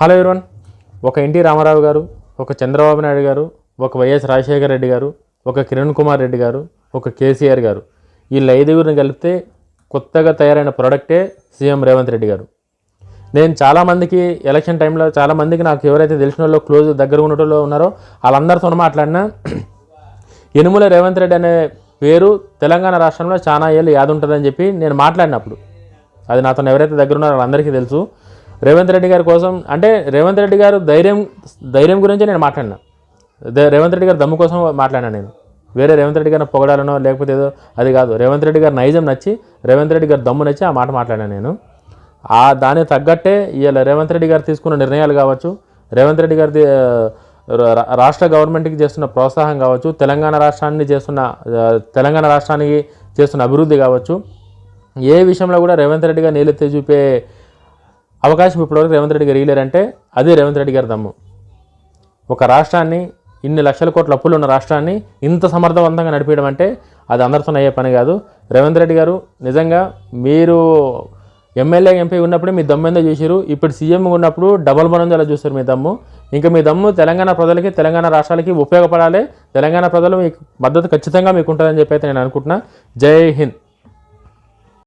Hello everyone ఒక N T Ramarao గారు ఒక చంద్రబాబు నాయుడు గారు ఒక వైఎస్ రాజశేఖర రెడ్డి గారు ఒక కిరణ్ కుమార్ రెడ్డి గారు ఒక కేసీఆర్ గారు. వీళ్ళ ఐదుగురిని కలిపితే కొత్తగా తయారైన ప్రోడక్టే సీఎం రేవంత్ రెడ్డి గారు. నేను చాలామందికి ఎలక్షన్ టైంలో చాలామందికి నాకు ఎవరైతే తెలిసిన వాళ్ళు క్లోజ్ దగ్గర ఉన్నటోళ్ళు ఉన్నారో వాళ్ళందరితో మాట్లాడినా యనుమల రేవంత్ రెడ్డి అనే పేరు తెలంగాణ రాష్ట్రంలో చాలా ఏళ్ళు యాదుంటుందని చెప్పి నేను మాట్లాడినప్పుడు. అది నాతో ఎవరైతే దగ్గర ఉన్నారో వాళ్ళందరికీ తెలుసు. రేవంత్ రెడ్డి గారి కోసం అంటే రేవంత్ రెడ్డి గారు ధైర్యం ధైర్యం గురించి నేను మాట్లాడినా. రేవంత్ రెడ్డి గారి దమ్ము కోసం మాట్లాడినా నేను. వేరే రేవంత్ రెడ్డి గారిని పొగడాలనో లేకపోతే ఏదో అది కాదు. రేవంత్ రెడ్డి గారి నైజం నచ్చి రేవంత్ రెడ్డి గారి దమ్ము నచ్చి ఆ మాట మాట్లాడాను నేను. ఆ దానికి తగ్గట్టే ఇవాళ రేవంత్ రెడ్డి గారు తీసుకున్న నిర్ణయాలు కావచ్చు రేవంత్ రెడ్డి గారి రా- రాష్ట్ర గవర్నమెంట్కి చేస్తున్న ప్రోత్సాహం కావచ్చు తెలంగాణ రాష్ట్రాన్ని చేస్తున్న తెలంగాణ రాష్ట్రానికి చేస్తున్న అభివృద్ధి కావచ్చు ఏ విషయంలో కూడా రేవంత్ రెడ్డి గారు నేలెత్తి చూపే అవకాశం ఇప్పటివరకు రేవంత్ రెడ్డి గారు ఇయ్యలేరంటే అదే రేవంత్ రెడ్డి గారి దమ్ము. ఒక రాష్ట్రాన్ని ఇన్ని లక్షల కోట్ల అప్పులు ఉన్న రాష్ట్రాన్ని ఇంత సమర్థవంతంగా నడిపించడం అంటే అది అందరితో అయ్యే పని కాదు. రేవంత్ రెడ్డి గారు నిజంగా మీరు ఎమ్మెల్యే ఎంపీ ఉన్నప్పుడు మీ దమ్మేందో చూసారు ఇప్పుడు సీఎం ఉన్నప్పుడు డబల్ బలం అలా చూస్తారు మీ దమ్ము. ఇంకా మీ దమ్ము తెలంగాణ ప్రజలకి తెలంగాణ రాష్ట్రాలకి ఉపయోగపడాలి. తెలంగాణ ప్రజలు మీకు మద్దతు ఖచ్చితంగా మీకు ఉంటుందని చెప్పి అయితే నేను అనుకుంటున్నా. జై హింద్.